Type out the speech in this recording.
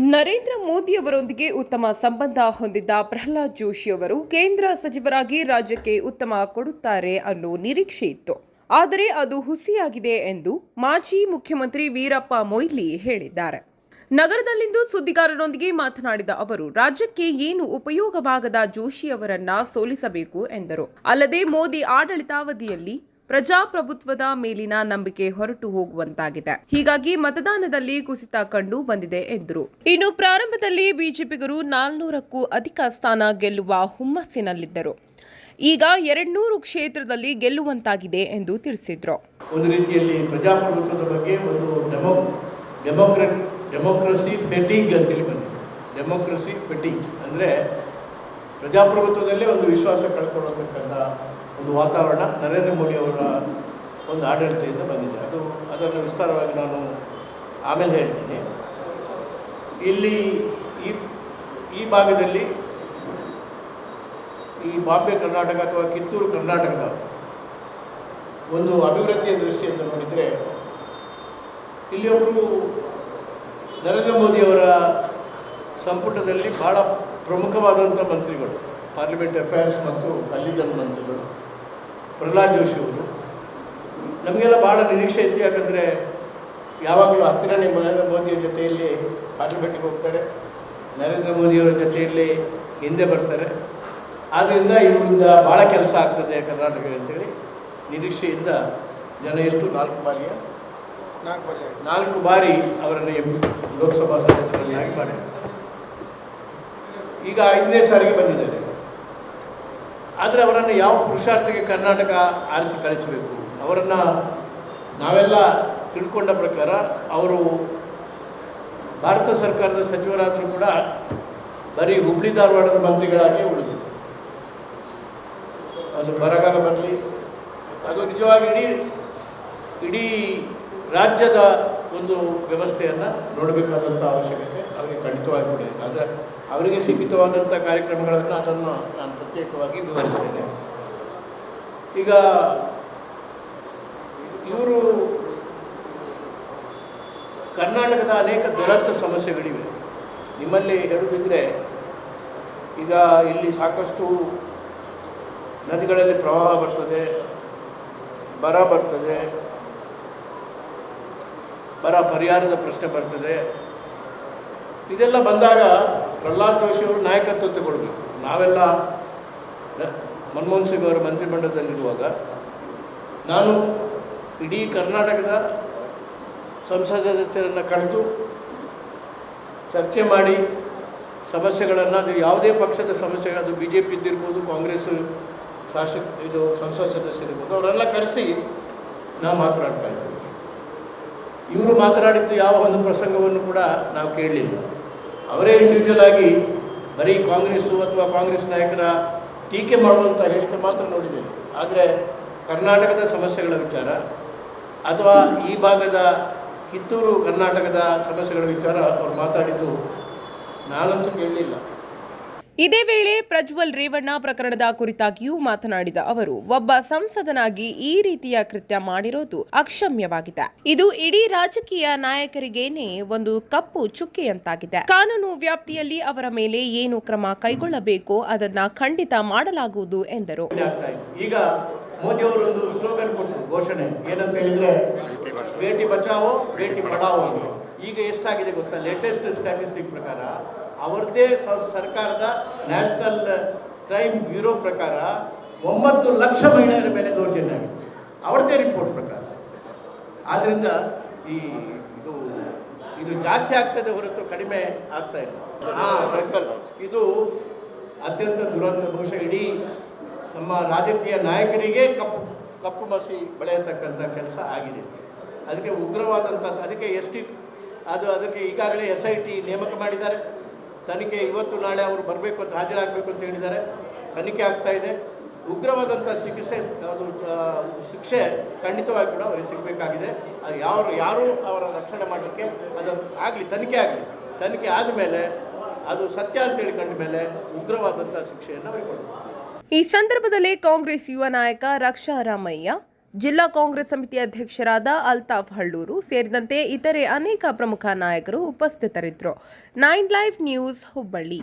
ನರೇಂದ್ರ ಮೋದಿಯವರೊಂದಿಗೆ ಉತ್ತಮ ಸಂಬಂಧ ಹೊಂದಿದ್ದ ಪ್ರಹ್ಲಾದ್ ಜೋಶಿ ಅವರು ಕೇಂದ್ರ ಸಚಿವರಾಗಿ ರಾಜ್ಯಕ್ಕೆ ಉತ್ತಮ ಕೊಡುತ್ತಾರೆ ಅನ್ನೋ ನಿರೀಕ್ಷೆ ಇತ್ತು. ಆದರೆ ಅದು ಹುಸಿಯಾಗಿದೆ ಎಂದು ಮಾಜಿ ಮುಖ್ಯಮಂತ್ರಿ ವೀರಪ್ಪ ಮೊಯ್ಲಿ ಹೇಳಿದ್ದಾರೆ. ನಗರದಲ್ಲಿಂದು ಸುದ್ದಿಗಾರರೊಂದಿಗೆ ಮಾತನಾಡಿದ ಅವರು, ರಾಜ್ಯಕ್ಕೆ ಏನು ಉಪಯೋಗವಾಗದ ಜೋಶಿ ಅವರನ್ನ ಸೋಲಿಸಬೇಕು ಎಂದರು. ಅಲ್ಲದೆ ಮೋದಿ ಆಡಳಿತಾವಧಿಯಲ್ಲಿ ಪ್ರಜಾಪ್ರಭುತ್ವದ ಮೇಲಿನ ನಂಬಿಕೆ ಹೊರಟು ಹೋಗುವಂತಾಗಿದೆ. ಹೀಗಾಗಿ ಮತದಾನದಲ್ಲಿ ಕುಸಿತ ಕಂಡು ಬಂದಿದೆ ಎಂದರು. ಇನ್ನು ಪ್ರಾರಂಭದಲ್ಲಿ ಬಿಜೆಪಿಗರು ನಾಲ್ನೂರಕ್ಕೂ ಅಧಿಕ ಸ್ಥಾನ ಗೆಲ್ಲುವ ಹುಮ್ಮಸ್ಸಿನಲ್ಲಿದ್ದರು. ಈಗ ಎರಡ್ನೂರು ಕ್ಷೇತ್ರದಲ್ಲಿ ಗೆಲ್ಲುವಂತಾಗಿದೆ ಎಂದು ತಿಳಿಸಿದ್ರು. ಒಂದು ರೀತಿಯಲ್ಲಿ ಪ್ರಜಾಪ್ರಭುತ್ವದ ಬಗ್ಗೆ ಒಂದು ಡೆಮೋ ಡೆಮೋಕ್ರಸಿ ಫೆಟಿಂಗ್ ಅಂತೇಳಿ ಬಂದಿದೆ. ಡೆಮೋಕ್ರಸಿ ಫೆಟಿಂಗ್ ಅಂದರೆ ಪ್ರಜಾಪ್ರಭುತ್ವದಲ್ಲೇ ಒಂದು ವಿಶ್ವಾಸ ಕಳ್ಕೊಳ್ಳತಕ್ಕಂಥ ಒಂದು ವಾತಾವರಣ ನರೇಂದ್ರ ಮೋದಿ ಅವರ ಒಂದು ಆಡಳಿತದಿಂದ ಬಂದಿದೆ. ಅದು ಅದನ್ನು ವಿಸ್ತಾರವಾಗಿ ನಾನು ಆಮೇಲೆ ಹೇಳ್ತೀನಿ. ಇಲ್ಲಿ ಈ ಈ ಭಾಗದಲ್ಲಿ ಈ ಬಾಂಬೆ ಕರ್ನಾಟಕ ಅಥವಾ ಕಿತ್ತೂರು ಕರ್ನಾಟಕದ ಒಂದು ಅಭಿವೃದ್ಧಿಯ ದೃಷ್ಟಿಯಿಂದ ನೋಡಿದರೆ, ಇಲ್ಲಿ ಒಬ್ಬರು ನರೇಂದ್ರ ಮೋದಿಯವರ ಸಂಪುಟದಲ್ಲಿ ಬಹಳ ಪ್ರಮುಖವಾದಂಥ ಮಂತ್ರಿಗಳು, ಪಾರ್ಲಿಮೆಂಟ್ ಅಫೇರ್ಸ್ ಮತ್ತು ಅಲ್ಲಿದ್ದ ಮಂತ್ರಿಗಳು. ಪ್ರಹ್ಲಾದ್ ಜೋಶಿ ಅವರು. ನಮಗೆಲ್ಲ ಭಾಳ ನಿರೀಕ್ಷೆ ಇತ್ತು, ಯಾಕಂದರೆ ಯಾವಾಗಲೂ ಹತ್ತಿರನೇ ನರೇಂದ್ರ ಮೋದಿಯ ಜೊತೆಯಲ್ಲಿ ಪಾರ್ಲಿಮೆಂಟ್ಗೆ ಹೋಗ್ತಾರೆ. ನರೇಂದ್ರ ಮೋದಿಯವರ ಜೊತೆಯಲ್ಲಿ ಹಿಂದೆ ಬರ್ತಾರೆ. ಆದ್ದರಿಂದ ಇವರಿಂದ ಭಾಳ ಕೆಲಸ ಆಗ್ತದೆ ಕರ್ನಾಟಕ ಅಂತೇಳಿ ನಿರೀಕ್ಷೆಯಿಂದ ಜನ ಎಷ್ಟು? ನಾಲ್ಕು ಬಾರಿಯ? ನಾಲ್ಕು ಬಾರಿ ನಾಲ್ಕು ಬಾರಿ ಅವರನ್ನು ಎಂ ಲೋಕಸಭಾ ಸದಸ್ಯರನ್ನಾಗಿ ಮಾಡಿದ್ದಾರೆ ಈಗ ಐದನೇ ಸಾರಿಗೆ ಬಂದಿದ್ದಾರೆ. ಆದರೆ ಅವರನ್ನು ಯಾವ ಪುರುಷಾರ್ಥಕ್ಕೆ ಕರ್ನಾಟಕ ಆರಿಸಿ ಕಳಿಸಬೇಕು? ಅವರನ್ನು ನಾವೆಲ್ಲ ತಿಳ್ಕೊಂಡ ಪ್ರಕಾರ ಅವರು ಭಾರತ ಸರ್ಕಾರದ ಸಚಿವರಾದರೂ ಕೂಡ ಬರೀ ಹುಬ್ಳಿ ಧಾರವಾಡದ ಮಂತ್ರಿಗಳಾಗಿ ಉಳಿದಿದೆ ಅದು ಬರಗಾಲ ಬರಲಿ, ಅದು ನಿಜವಾಗಿ ಇಡೀ ಇಡೀ ರಾಜ್ಯದ ಒಂದು ವ್ಯವಸ್ಥೆಯನ್ನು ನೋಡಬೇಕಾದಂಥ ಅವಶ್ಯಕತೆ, ಅವರಿಗೆ ಖಂಡಿತವಾಗಿ ಕೂಡ ಆದರೆ ಅವರಿಗೆ ಸೀಮಿತವಾದಂಥ ಕಾರ್ಯಕ್ರಮಗಳನ್ನು ಅದನ್ನು ನಾನು ಪ್ರತ್ಯೇಕವಾಗಿ ವಿವರಿಸ್ತೇನೆ. ಈಗ ಇವರು ಕರ್ನಾಟಕದ ಅನೇಕ ದುರಂತ ಸಮಸ್ಯೆಗಳಿವೆ. ನಿಮ್ಮಲ್ಲಿ ಹೇಳುತ್ತಿದ್ದರೆ ಈಗ ಇಲ್ಲಿ ಸಾಕಷ್ಟು ನದಿಗಳಲ್ಲಿ ಪ್ರವಾಹ ಬರ್ತದೆ, ಬರ ಬರ್ತದೆ, ಬರ ಪರಿಹಾರದ ಪ್ರಶ್ನೆ ಬರ್ತದೆ. ಇದೆಲ್ಲ ಬಂದಾಗ ಪ್ರಹ್ಲಾದ್ ಜೋಶಿ ಅವರು ನಾಯಕತ್ವ ತಗೊಳ್ಬೇಕು. ನಾವೆಲ್ಲ ಮನಮೋಹನ್ ಸಿಂಗ್ ಅವರ ಮಂತ್ರಿಮಂಡಲದಲ್ಲಿರುವಾಗ ನಾನು ಇಡೀ ಕರ್ನಾಟಕದ ಸಂಸದ ಸದಸ್ಯರನ್ನು ಕಳೆದು ಚರ್ಚೆ ಮಾಡಿ ಸಮಸ್ಯೆಗಳನ್ನು, ಅದು ಯಾವುದೇ ಪಕ್ಷದ ಸಮಸ್ಯೆಗಳು, ಅದು ಬಿ ಜೆ ಪಿ ಇದ್ದಿರ್ಬೋದು ಕಾಂಗ್ರೆಸ್ ಶಾಸಕ ಇದು ಸಂಸತ್ ಸದಸ್ಯರಿರ್ಬೋದು, ಅವರೆಲ್ಲ ಕರೆಸಿ ನಾವು ಮಾತನಾಡ್ತಾ ಇದ್ದೀವಿ ಇವರು ಮಾತನಾಡಿದ್ದು ಯಾವ ಒಂದು ಪ್ರಸಂಗವನ್ನು ಕೂಡ ನಾವು ಕೇಳಲಿಲ್ಲ. ಅವರೇ ಇಂಡಿವಿಜುವಲ್ ಆಗಿ ಬರೀ ಕಾಂಗ್ರೆಸ್ಸು ಅಥವಾ ಕಾಂಗ್ರೆಸ್ ನಾಯಕರ ಟೀಕೆ ಮಾಡುವಂಥ ಹೇಳಿಕೆ ಮಾತ್ರ ನೋಡಿದ್ದೇನೆ ಆದರೆ ಕರ್ನಾಟಕದ ಸಮಸ್ಯೆಗಳ ವಿಚಾರ ಅಥವಾ ಈ ಭಾಗದ ಕಿತ್ತೂರು ಕರ್ನಾಟಕದ ಸಮಸ್ಯೆಗಳ ವಿಚಾರ ಅವ್ರು ಮಾತಾಡಿದ್ದು ನಾನಂತೂ ಕೇಳಲಿಲ್ಲ. ಇದೇ ವೇಳೆ ಪ್ರಜ್ವಲ್ ರೇವಣ್ಣ ಪ್ರಕರಣದ ಕುರಿತಾಗಿಯೂ ಮಾತನಾಡಿದ ಅವರು, ಒಬ್ಬ ಸಂಸದನಾಗಿ ಈ ರೀತಿಯ ಕೃತ್ಯ ಮಾಡಿರೋದು ಅಕ್ಷಮ್ಯವಾಗಿದೆ. ಇದು ಇಡೀ ರಾಜಕೀಯ ನಾಯಕರಿಗೇನೆ ಒಂದು ಕಪ್ಪು ಚುಕ್ಕೆಯಂತಾಗಿದೆ. ಕಾನೂನು ವ್ಯಾಪ್ತಿಯಲ್ಲಿ ಅವರ ಮೇಲೆ ಏನು ಕ್ರಮ ಕೈಗೊಳ್ಳಬೇಕೋ ಅದನ್ನ ಖಂಡಿತ ಮಾಡಲಾಗುವುದು ಎಂದರು. ಈಗ ಮೋದಿ ಅವರು ಒಂದು ಸ್ಲೋಗನ್ ಕೊಟ್ಟರು, ಘೋಷಣೆ. ಏನಂತ ಹೇಳಿದ್ರೆ, ಬೇಟಿ ಬಚಾವೋ, ಬೇಟಿ ಪಡಾವೋ. ಈಗ ಎಷ್ಟಾಗಿದೆ ಗೊತ್ತಾ? ಲೇಟೆಸ್ಟ್ ಸ್ಟ್ಯಾಟಿಸ್ಟಿಕ್ ಪ್ರಕಾರ ಅವರದೇ ಸರ್ಕಾರದ ನ್ಯಾಷನಲ್ ಕ್ರೈಮ್ ಬ್ಯೂರೋ ಪ್ರಕಾರ ಒಂಬತ್ತು ಲಕ್ಷ ಮಹಿಳೆಯರ ಮೇಲೆ ದೌರ್ಜನ್ಯ ಆಗಿದೆ. ಅವ್ರದ್ದೇ ರಿಪೋರ್ಟ್ ಪ್ರಕಾರ. ಆದ್ದರಿಂದ ಈ ಇದು ಇದು ಜಾಸ್ತಿ ಆಗ್ತದೆ ಹೊರತು ಕಡಿಮೆ ಆಗ್ತಾ ಇಲ್ಲ. ಹಾಂ ಇದು ಅತ್ಯಂತ ದುರಂತ ಬಹುಶಃ ಇಡೀ ನಮ್ಮ ರಾಜಕೀಯ ನಾಯಕರಿಗೆ ಕಪ್ಪು ಕಪ್ಪು ಮಸಿ ಬೆಳೆಯತಕ್ಕಂಥ ಕೆಲಸ ಆಗಿದೆ. ಅದಕ್ಕೆ ಉಗ್ರವಾದಂಥ ಅದಕ್ಕೆ ಎಸ್ ಟಿ ಅದು ಅದಕ್ಕೆ ಈಗಾಗಲೇ ಎಸ್ ಐ ಟಿ ನೇಮಕ ಮಾಡಿದ್ದಾರೆ. ತನಿಖೆ ಇವತ್ತು ನಾಳೆ ಅವರು ಬರಬೇಕು ಅಂತ ಹಾಜರಾಗಬೇಕು ಅಂತ ಹೇಳಿದ್ದಾರೆ. ತನಿಖೆ ಆಗ್ತಾ ಇದೆ. ಉಗ್ರವಾದಂಥ ಚಿಕಿತ್ಸೆ, ಅದು ಶಿಕ್ಷೆ ಖಂಡಿತವಾಗಿ ಕೂಡ ಅವರಿಗೆ ಸಿಗಬೇಕಾಗಿದೆ. ಅದು ಯಾವ ಯಾರು ಅವರ ರಕ್ಷಣೆ ಮಾಡಲಿಕ್ಕೆ ಅದು ಆಗಲಿ, ತನಿಖೆ ಆಗಲಿ. ತನಿಖೆ ಆದಮೇಲೆ ಅದು ಸತ್ಯ ಅಂತೇಳಿ ಕಂಡ ಮೇಲೆ ಉಗ್ರವಾದಂಥ ಶಿಕ್ಷೆಯನ್ನು ಅವರಿಗೆ ಕೊಡಬೇಕು. ಈ ಸಂದರ್ಭದಲ್ಲಿ ಕಾಂಗ್ರೆಸ್ ಯುವ ನಾಯಕ ರಕ್ಷಾ ರಾಮಯ್ಯ ಜಿಲ್ಲಾ ಕಾಂಗ್ರೆಸ್ ಸಮಿತಿ ಅಧ್ಯಕ್ಷರಾದ ಅಲ್ತಾಫ್ ಹಳ್ಳೂರು ಸೇರಿದಂತೆ ಇತರೆ ಅನೇಕ ಪ್ರಮುಖ ನಾಯಕರು ಉಪಸ್ಥಿತರಿದ್ದರು. Nine live news Hubballi.